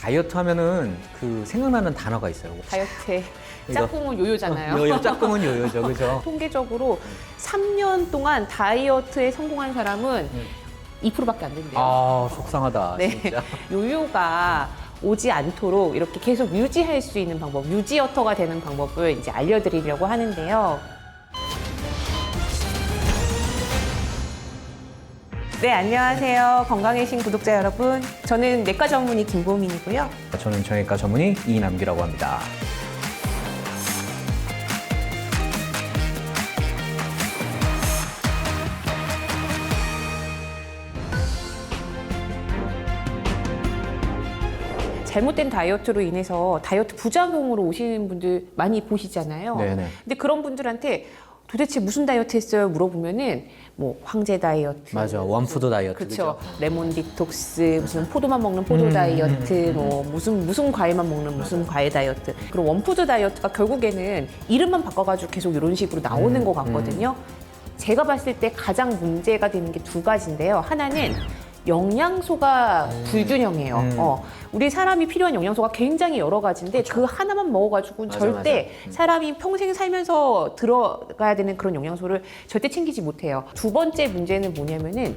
다이어트 하면은 그 생각나는 단어가 있어요. 다이어트의 이거- 짝꿍은 요요잖아요. 요요 짝꿍은 요요죠, 그죠? 통계적으로 3년 동안 다이어트에 성공한 사람은 네. 2%밖에 안 된대요. 아 속상하다, 네. 진짜. 요요가 오지 않도록 이렇게 계속 유지할 수 있는 방법, 유지어터가 되는 방법을 이제 알려드리려고 하는데요. 네, 안녕하세요. 건강의 신 구독자 여러분. 저는 내과 전문의 김보민이고요. 저는 정형외과 전문의 이남기라고 합니다. 잘못된 다이어트로 인해서 다이어트 부작용으로 오시는 분들 많이 보시잖아요. 네네. 근데 그런 분들한테 도대체 무슨 다이어트 했어요? 물어보면은 뭐 황제 다이어트. 맞아, 원푸드 다이어트. 그렇죠. 레몬 디톡스, 무슨 포도만 먹는 포도 음, 다이어트, 뭐 무슨 무슨 과일만 먹는 무슨 과일 다이어트. 그리고 원푸드 다이어트가 결국에는 이름만 바꿔가지고 계속 이런 식으로 나오는 음, 것 같거든요. 제가 봤을 때 가장 문제가 되는 게 두 가지인데요. 하나는 영양소가 불균형이에요. 음. 어, 우리 사람이 필요한 영양소가 굉장히 여러 가지인데 그 하나만 먹어가지고는 맞아, 절대 맞아. 음. 사람이 평생 살면서 들어가야 되는 그런 영양소를 절대 챙기지 못해요. 두 번째 문제는 뭐냐면은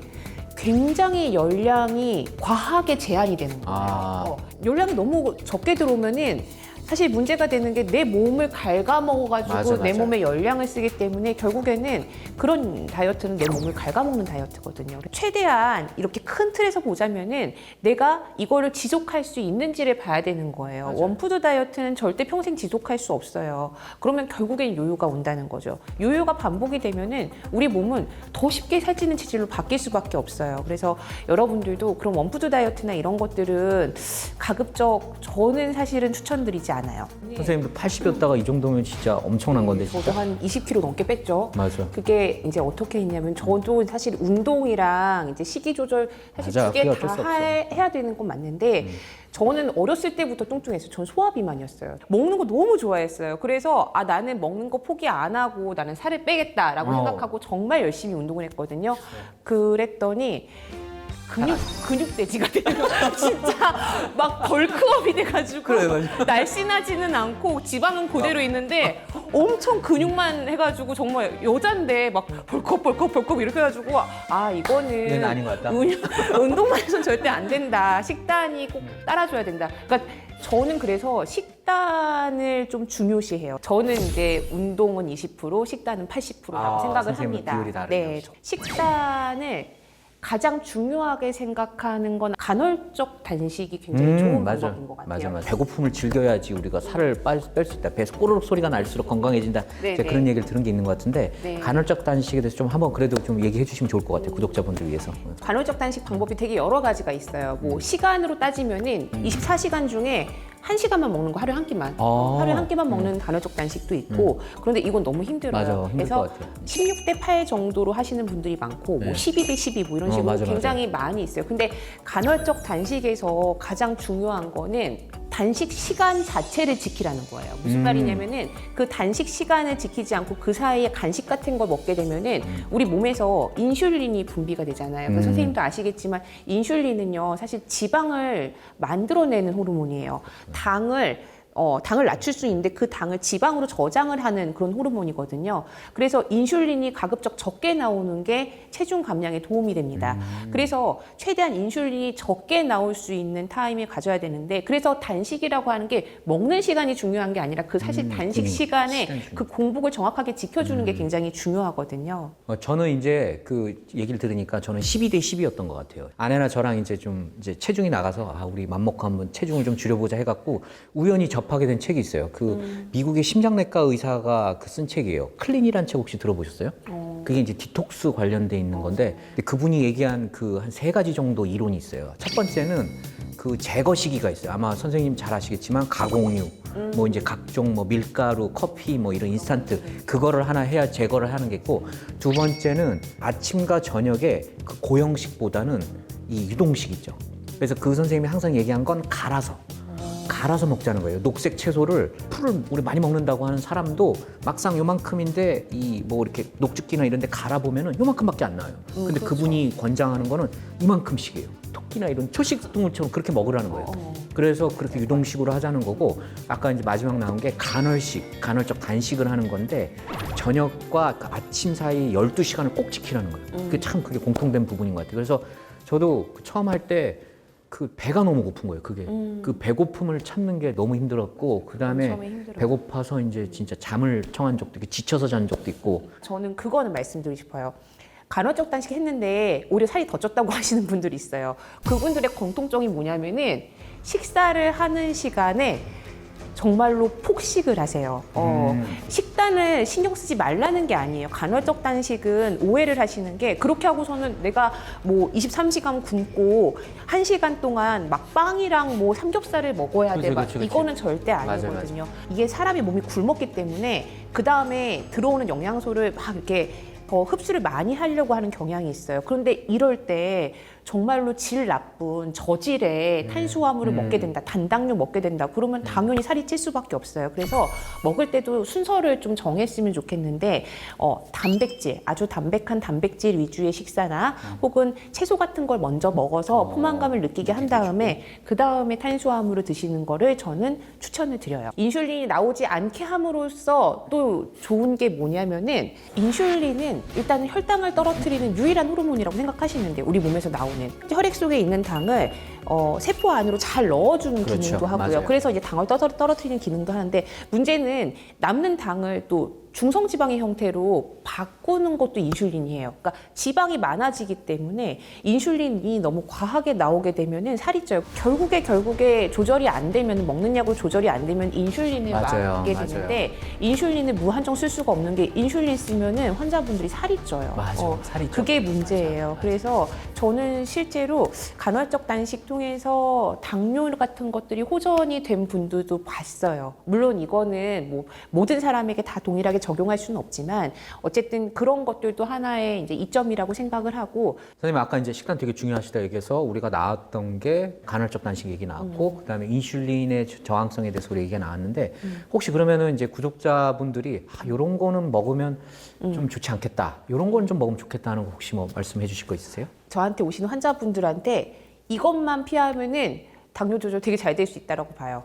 굉장히 열량이 과하게 제한이 되는 거예요. 아. 어, 열량이 너무 적게 들어오면은 사실 문제가 되는 게 내 몸을 갉아먹어가지고 맞아, 내 맞아. 몸에 열량을 쓰기 때문에 결국에는 그런 다이어트는 내 몸을 갉아먹는 다이어트거든요. 최대한 이렇게 큰 틀에서 보자면은 내가 이거를 지속할 수 있는지를 봐야 되는 거예요. 맞아요. 원푸드 다이어트는 절대 평생 지속할 수 없어요. 그러면 결국엔 요요가 온다는 거죠. 요요가 반복이 되면은 우리 몸은 더 쉽게 살찌는 체질로 바뀔 수밖에 없어요. 그래서 여러분들도 그런 원푸드 다이어트나 이런 것들은 가급적 저는 사실은 추천드리지 않아요. 선생님도 80이었다가 이 정도면 진짜 엄청난 건데, 저도 진짜. 한 20kg 넘게 뺐죠. 맞아. 그게 이제 어떻게 했냐면 저도 사실 운동이랑 이제 식이 조절 사실 맞아, 두개 그게 다 어쩔 수 없어. 해야 되는 건 맞는데 음. 저는 어렸을 때부터 뚱뚱했어요. 전 소화비만이었어요. 먹는 거 너무 좋아했어요. 그래서 아 나는 먹는 거 포기 안 하고 나는 살을 빼겠다라고 어. 생각하고 정말 열심히 운동을 했거든요. 그랬더니 근육 근육돼지가 되는 거야. 진짜 막 벌크업이 돼가지고 그래, 맞아. 날씬하지는 않고 지방은 그대로 있는데 엄청 근육만 해가지고 정말 여잔데 막 벌컥 벌컥 벌컥 이렇게 해가지고 아 이거는 얘는 아닌 것 같다. 운- 운동만 해서는 절대 안 된다. 식단이 꼭 따라줘야 된다. 그러니까 저는 그래서 식단을 좀 중요시해요. 저는 이제 운동은 20%, 식단은 80%라고 아, 생각을 선생님은 합니다. 비율이 다르네요. 네, 식단을 가장 중요하게 생각하는 건 간헐적 단식이 굉장히 좋은 음, 맞아. 방법인 것 같아요. 맞아, 맞아. 배고픔을 즐겨야지 우리가 살을 뺄 수 있다. 배에서 꼬르륵 소리가 날수록 건강해진다. 네, 제가 네. 그런 얘기를 들은 게 있는 것 같은데 네. 간헐적 단식에 대해서 좀 한번 그래도 좀 얘기해 주시면 좋을 것 같아요. 구독자분들 위해서. 간헐적 단식 방법이 되게 여러 가지가 있어요. 뭐 음. 시간으로 따지면은 24시간 중에 한 시간만 먹는 거 하루에 한 끼만. 아. 하루에 한 끼만 먹는 간헐적 단식도 있고 그런데 이건 너무 힘들어요. 맞아, 힘들 그래서 것 같아요. 16대 8 정도로 하시는 분들이 많고 뭐 네. 12대 12 뭐 이런 어, 식으로 맞아, 맞아. 굉장히 많이 있어요. 근데 간헐적 단식에서 가장 중요한 거는 단식 시간 자체를 지키라는 거예요. 무슨 음. 말이냐면은 그 단식 시간을 지키지 않고 그 사이에 간식 같은 걸 먹게 되면은 우리 몸에서 인슐린이 분비가 되잖아요. 그 음. 선생님도 아시겠지만 인슐린은요 사실 지방을 만들어내는 호르몬이에요. 당을 어, 당을 낮출 수 있는데 그 당을 지방으로 저장을 하는 그런 호르몬이거든요. 그래서 인슐린이 가급적 적게 나오는 게 체중 감량에 도움이 됩니다. 음. 그래서 최대한 인슐린이 적게 나올 수 있는 타임을 가져야 되는데 그래서 단식이라고 하는 게 먹는 시간이 중요한 게 아니라 그 사실 음, 단식 그 시간에. 그 공복을 정확하게 지켜주는 게 굉장히 중요하거든요. 어, 저는 이제 그 얘기를 들으니까 저는 12대 10이었던 것 같아요. 아내나 저랑 이제 좀 이제 체중이 나가서 아 우리 맘먹고 한번 체중을 좀 줄여보자 해갖고 우연히 접 하게 된 책이 있어요. 그 음. 미국의 심장내과 의사가 그 쓴 책이에요. 클린이란 책 혹시 들어보셨어요? 어. 그게 이제 디톡스 관련돼 있는 건데 그분이 얘기한 그 한 세 가지 정도 이론이 있어요. 첫 번째는 그 제거 시기가 있어요. 아마 선생님 잘 아시겠지만 가공류, 뭐 이제 각종 뭐 밀가루, 커피 뭐 이런 인스턴트 그거를 하나 해야 제거를 하는 게 있고 두 번째는 아침과 저녁에 그 고형식보다는 이 유동식 있죠. 그래서 그 선생님이 항상 얘기한 건 갈아서 갈아서 먹자는 거예요. 녹색 채소를 풀을 우리 많이 먹는다고 하는 사람도 막상 요만큼인데 이 뭐 이렇게 녹즙기나 이런 데 갈아 보면은 요만큼밖에 안 나와요. 음, 근데 그렇죠. 그분이 권장하는 거는 이만큼씩이에요. 토끼나 이런 초식 동물처럼 그렇게 먹으라는 거예요. 어. 그래서 그렇게 유동식으로 하자는 거고 아까 이제 마지막 나온 게 간헐식, 간헐적 단식을 하는 건데 저녁과 그 아침 사이 12시간을 꼭 지키라는 거예요. 음. 그게 참 그게 공통된 부분인 것 같아요. 그래서 저도 그 처음 할때 그 배가 너무 고픈 거예요. 그게 음. 그 배고픔을 참는 게 너무 힘들었고 그 다음에. 배고파서 이제 진짜 잠을 청한 적도 있고 지쳐서 잔 적도 있고 저는 그거는 말씀드리고 싶어요. 간헐적 단식 했는데 오히려 살이 더 쪘다고 하시는 분들이 있어요. 그분들의 공통점이 뭐냐면은 식사를 하는 시간에 정말로 폭식을 하세요. 어, 음. 식단을 신경 쓰지 말라는 게 아니에요. 간헐적 단식은 오해를 하시는 게 그렇게 하고서는 내가 뭐 23시간 굶고 1시간 동안 막 빵이랑 뭐 삼겹살을 먹어야 돼. 그치, 막 그치, 그치. 이거는 절대 아니거든요. 이게 사람이 몸이 굶었기 때문에 그 다음에 들어오는 영양소를 막 이렇게 더 흡수를 많이 하려고 하는 경향이 있어요. 그런데 이럴 때 정말로 질 나쁜 저질의 탄수화물을 음. 먹게 된다, 단당류 먹게 된다. 그러면 당연히 살이 찔 수밖에 없어요. 그래서 먹을 때도 순서를 좀 정했으면 좋겠는데 어, 단백질, 아주 담백한 단백질 위주의 식사나 혹은 채소 같은 걸 먼저 먹어서 어, 포만감을 느끼게 한 다음에 그 다음에 탄수화물을 드시는 거를 저는 추천을 드려요. 인슐린이 나오지 않게 함으로써 또 좋은 게 뭐냐면은 인슐린은 일단 혈당을 떨어뜨리는 유일한 호르몬이라고 생각하시면 돼요. 우리 몸에서 나오는 혈액 속에 있는 당을 어, 세포 안으로 잘 넣어주는 그렇죠. 기능도 하고요. 맞아요. 그래서 이제 당을 떨어- 떨어뜨리는 기능도 하는데 문제는 남는 당을 또 중성 지방의 형태로 바꾸는 것도 인슐린이에요. 그러니까 지방이 많아지기 때문에 인슐린이 너무 과하게 나오게 되면은 살이 쪄요. 결국에 결국에 조절이 안 되면 먹는 약으로 조절이 안 되면 인슐린을 맞아요. 맞게 맞아요. 되는데 인슐린을 무한정 쓸 수가 없는 게 인슐린 쓰면은 환자분들이 살이 쪄요. 맞아 어, 살이 쪄. 그게 문제예요. 그래서 저는 실제로 간헐적 단식 통해서 당뇨 같은 것들이 호전이 된 분들도 봤어요. 물론 이거는 뭐 모든 사람에게 다 동일하게 적용할 수는 없지만 어쨌든 그런 것들도 하나의 이제 이점이라고 생각을 하고 선생님 아까 이제 식단 되게 중요하시다 얘기해서 우리가 나왔던 게 간헐적 단식 얘기 나왔고 음. 그다음에 인슐린의 저- 저항성에 대해서 우리 얘기가 나왔는데 혹시 그러면은 이제 구독자분들이 아, 이런 거는 먹으면 음. 좀 좋지 않겠다 이런 거는 좀 먹으면 좋겠다는 거 혹시 뭐 말씀해 주실 거 있으세요? 저한테 오시는 환자분들한테 이것만 피하면은 당뇨 조절 되게 잘 될 수 있다라고 봐요.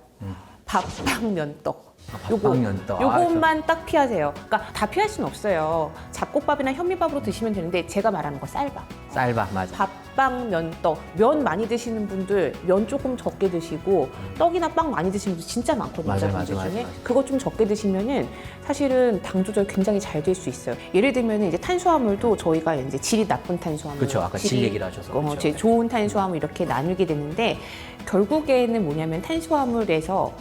밥빵 면 떡. 아, 요거 밥빵 면떡. 아, 요것만 딱 피하세요. 그러니까 다 피할 수는 없어요. 잡곡밥이나 현미밥으로 드시면 되는데 제가 말하는 거 쌀밥. 쌀밥 맞아. 밥빵 면떡. 면 많이 드시는 분들 면 조금 적게 드시고 떡이나 빵 많이 드시는 분들 진짜 많거든요. 맞아요, 여자분들 맞아요, 중에. 맞아요. 그거 좀 적게 드시면은 사실은 당 조절 굉장히 잘 될 수 있어요. 예를 들면 이제 탄수화물도 저희가 이제 질이 나쁜 탄수화물, 그렇죠. 아까 질 얘기를 하셔서 어, 그렇죠. 제 좋은 탄수화물 이렇게 나누게 되는데 결국에는 뭐냐면 탄수화물에서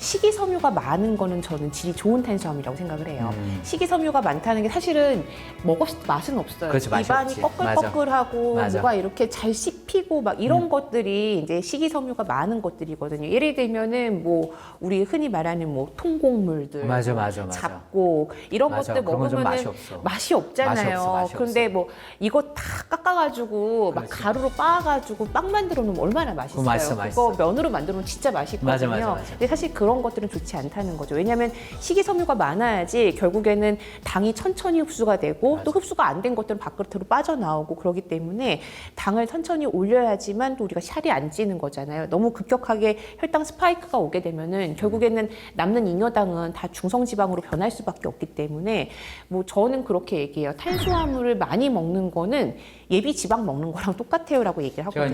식이섬유가 많은 거는 저는 질이 좋은 탄수화물이라고 생각을 해요. 음. 식이섬유가 많다는 게 사실은 먹었을 때 맛은 없어요. 그렇지, 맛이 입안이 없지. 꺼끌꺼끌하고 맞아. 뭐가 이렇게 잘 씹히고 막 이런 음. 것들이 이제 식이섬유가 많은 것들이거든요. 예를 들면은 뭐 우리 흔히 말하는 뭐 통곡물들, 맞아, 뭐 맞아, 맞아. 잡곡 이런 맞아. 것들 그런 건좀 먹으면은 맛이 없어. 맛이 없잖아요. 맛이 없어, 맛이 근데 뭐 이거 다 깎아가지고 막 그렇지. 가루로 빻아가지고 빵 만들어 놓으면 얼마나 맛있어요. 맛있어, 맛있어. 그거 면으로 만들어 놓으면 진짜 맛있거든요. 맞아, 맞아, 맞아. 근데 사실 그런 것들은 좋지 않다는 거죠. 왜냐하면 식이섬유가 많아야지 결국에는 당이 천천히 흡수가 되고 또 흡수가 안 된 것들은 바깥으로 빠져나오고 그러기 때문에 당을 천천히 올려야지만 또 우리가 살이 안 찌는 거잖아요. 너무 급격하게 혈당 스파이크가 오게 되면은 결국에는 남는 잉여당은 다 중성지방으로 변할 수밖에 없기 때문에 뭐 저는 그렇게 얘기해요. 탄수화물을 많이 먹는 거는 예비 지방 먹는 거랑 똑같아요라고 얘기를 하거든요.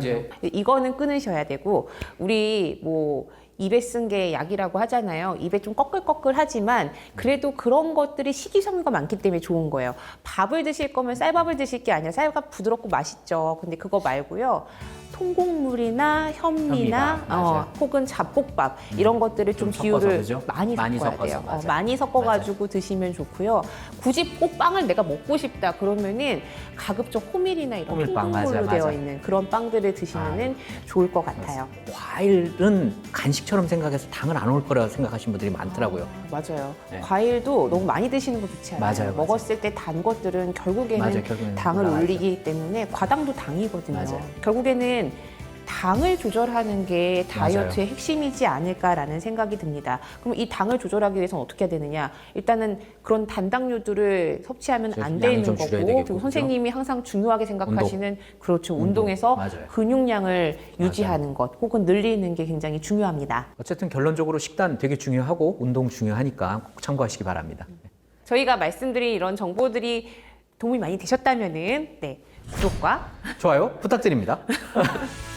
이제- 이거는 끊으셔야 되고 우리 뭐 입에 쓴 게 약이라고 하잖아요. 입에 좀 꺼끌꺼끌하지만 그래도 그런 것들이 식이섬유가 많기 때문에 좋은 거예요. 밥을 드실 거면 쌀밥을 드실 게 아니라 쌀밥 부드럽고 맛있죠. 근데 그거 말고요. 통곡물이나 현미나 현미밥, 맞아요. 어, 혹은 잡곡밥 이런 것들을 좀, 좀 섞어서, 비율을 그죠? 많이, 많이 섞어야 섞어서, 돼요. 어, 맞아요. 많이 섞어가지고 드시면 좋고요. 굳이 꼭 빵을 내가 먹고 싶다 그러면은 가급적 호밀이나 이런 호밀빵, 맞아, 통곡물로 맞아. 되어 있는 그런 빵들을 드시면은 좋을 것 같아요. 과일은 간식처럼 생각해서 당을 안 올 거라고 생각하시는 분들이 많더라고요. 맞아요. 네. 과일도 너무 많이 드시는 거 좋지 않아요. 맞아요, 맞아요. 먹었을 때 단 것들은 결국에는 맞아요, 결국에는 당을 올라가죠. 올리기 때문에 과당도 당이거든요. 맞아요. 결국에는 당을 조절하는 게 다이어트의 맞아요. 핵심이지 않을까라는 생각이 듭니다. 그럼 이 당을 조절하기 위해서는 어떻게 해야 되느냐? 일단은 그런 단당류들을 섭취하면 안 되는 좀 거고 되겠고, 그리고? 선생님이 항상 중요하게 생각하시는 그렇죠. 운동. 운동에서 맞아요. 근육량을 유지하는 것 혹은 늘리는 게 굉장히 중요합니다. 어쨌든 결론적으로 식단 되게 중요하고 운동 중요하니까 꼭 참고하시기 바랍니다. 저희가 말씀드린 이런 정보들이 도움이 많이 되셨다면은 네 구독과 좋아요 부탁드립니다.